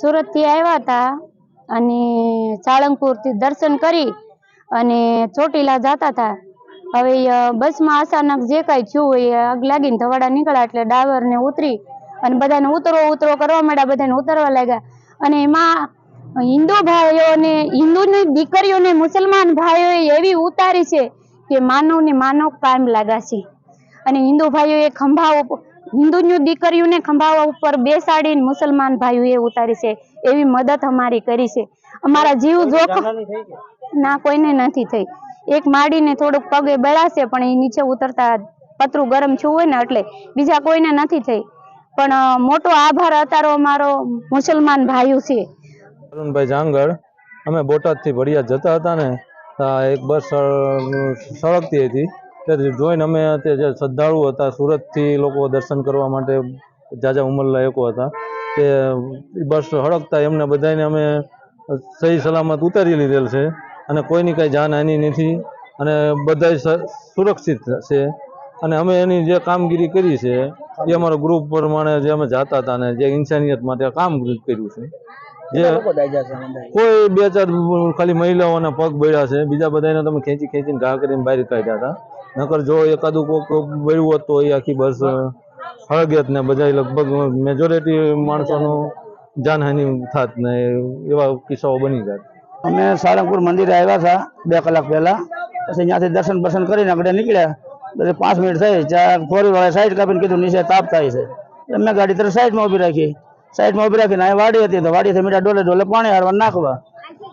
સુરતથી આવ્યા હતા અને સાળંગપુરથી દર્શન કરી અને ચોટીલા જતા હતા. હવે બસમાં અચાનક જે કાંઈ થયું હોય આગ લાગીને ધવાડા નીકળ્યા એટલે ડાવરને ઉતરી અને બધાને ઉતરો ઉતરો કરવા માંડ્યા, બધાને ઉતરવા લાગ્યા. અને એમાં હિન્દુ ભાઈઓને, હિન્દુની દીકરીઓને મુસલમાન ભાઈઓએ એવી ઉતારી છે કે માનવને માનવ કાયમ લાગ્યા છે. અને હિન્દુ ભાઈઓએ ખંભા હિન્દુની દીકરીઓને ખંભાવા ઉપર બેસાડીને મુસલમાન ભાઈઓએ ઉતારી છે. એવી મદદ અમારી કરી છે. અમારા જીવ જોખમ ના કોઈને નથી થઈ. એક માડીને થોડુંક પગે બળાશે પણ એ નીચે ઉતરતા પતરું ગરમ છું હોય ને એટલે બીજા કોઈને નથી થઈ. પણ મોટો આભાર અતારો અમારો મુસલમાન ભાઈઓ છે. અરુણભાઈ જાંગડ અમે બોટાદથી ભડિયા જતા હતા ને એક બસ સળગતી હતી. તે જોઈને અમે તે જે શ્રદ્ધાળુ હતા સુરતથી લોકો દર્શન કરવા માટે જાજા ઉંમરલાયકો હતા તે બસ હડકતા એમને બધાને અમે સહી સલામત ઉતારી લીધેલ છે અને કોઈની કાંઈ જાનહાનિ નથી અને બધા સુરક્ષિત છે. અને અમે એની જે કામગીરી કરી છે એ અમારો ગ્રુપ પ્રમાણે જે અમે જાતા હતા ને જે ઇન્સાનિયત માટે કામ કર્યું છે. જે કોઈ બે ચાર ખાલી મહિલાઓના પગ બળ્યા છે બીજા બધાને તમે ખેંચી ખેંચીને ઘા કરીને બહાર કાઢ્યા હતા. નકર જો એકાદું કોક બળ્યું હોત તો એ આખી બસ હળગેત ને બધા લગભગ મેજોરિટી માણસોનું જાનહાનિ થાત ને એવા કિસ્સાઓ બની જાય. અમે સાળંગપુર મંદિરે આવ્યા હતા બે કલાક પહેલા. પછી ત્યાંથી દર્શન બર્શન કરીને આગળ નીકળ્યા. પછી પાંચ મિનિટ થઈ, ત્યાં ફોરી વાળા સાઈડ કાપીને કીધું, નીચે તાપ થાય છે. એમને ગાડી તરફ સાઈડમાં ઊભી રાખી. સાઈડમાં ઊભી રાખીને અહીં વાડી હતી, તો વાડીથી મીઠા ડોલે ડોલે પાણી હારવા નાખવા.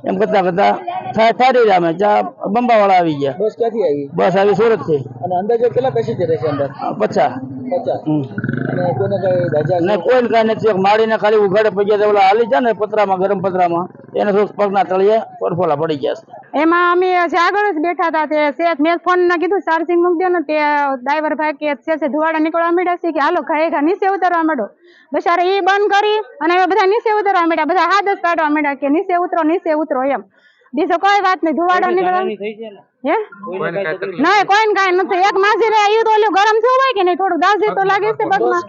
એમ કરતા કરતા ઠારી રહ્યા અમે. ચા બંબાવાળા આવી ગયા. બસ ક્યાંથી આવી? બસ આવી સુરતથી અને અંદાજે કેટલા પેસેન્જર છે અંદર? પચાસ. પચાસ. હમ. અને કોઈને કઈ રાજા ને કોઈને કાંઈ નથી. થયું. ખાલી ઉઘાડે પગ્યા તો હાલી જાય ને પતરામાં ગરમ પતરામાં. એને થોડુંક પગના તળિયે પરફોલા પડી ગયા છે. એમાં અમે આગળ જ બેઠા હતા તે શેઠ મેં ફોન ના કીધું ચાર્જિંગ મૂકી દો ને તે ડ્રાઈવર ભાઈ કે ધુવાડા નીકળવા માંડ્યા છે કે હાલો ઘરે ઘા નીચે ઉતરવા માંડો. બસારે એ બંધ કરી અને બધા નીચે ઉતરવા માંડ્યા. બધા હાથ જ કાઢવા માંડ્યા કે નીચે ઉતરો નીચે ઉતરો એમ. બીજો કોઈ વાત નહીં ધુવાડો નીકળવા હે? ના કોઈને કાંઈ નથી. એક માસી રે આવ્યું તો ઓલું ગરમ થયું હોય કે નહીં? થોડું દાઝી તો લાગે છે પગમાં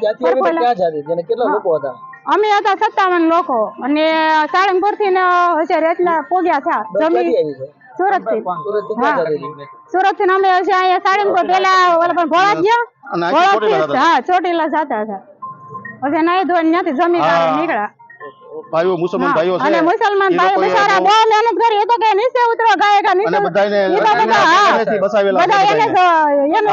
કેટલા લોકો હતા? અમે હતા સત્તાવન લોકો. અને સાળંગપુરથી ને હજાર એટલા પોગ્યા થયા જમી છે? સુરતથી સુરતથી અમે હશે અહીંયા સાળંગપુર પેલા ઓલા પણ ભોળા ગયા ભોળા હા ચોટીલા જતા હતા. પછી નાઈ ધોઈ નથી જમી નીકળ્યા. ભાઈઓ મુસલમાન ભાઈઓ છે અને મુસલમાન ભાઈઓ બિચારા બહુ- મહેનત કરી એ તો કે નીચે ઉતરો ગાય કા નીચે અને પહેલેથી બસાવેલા બધા એને એને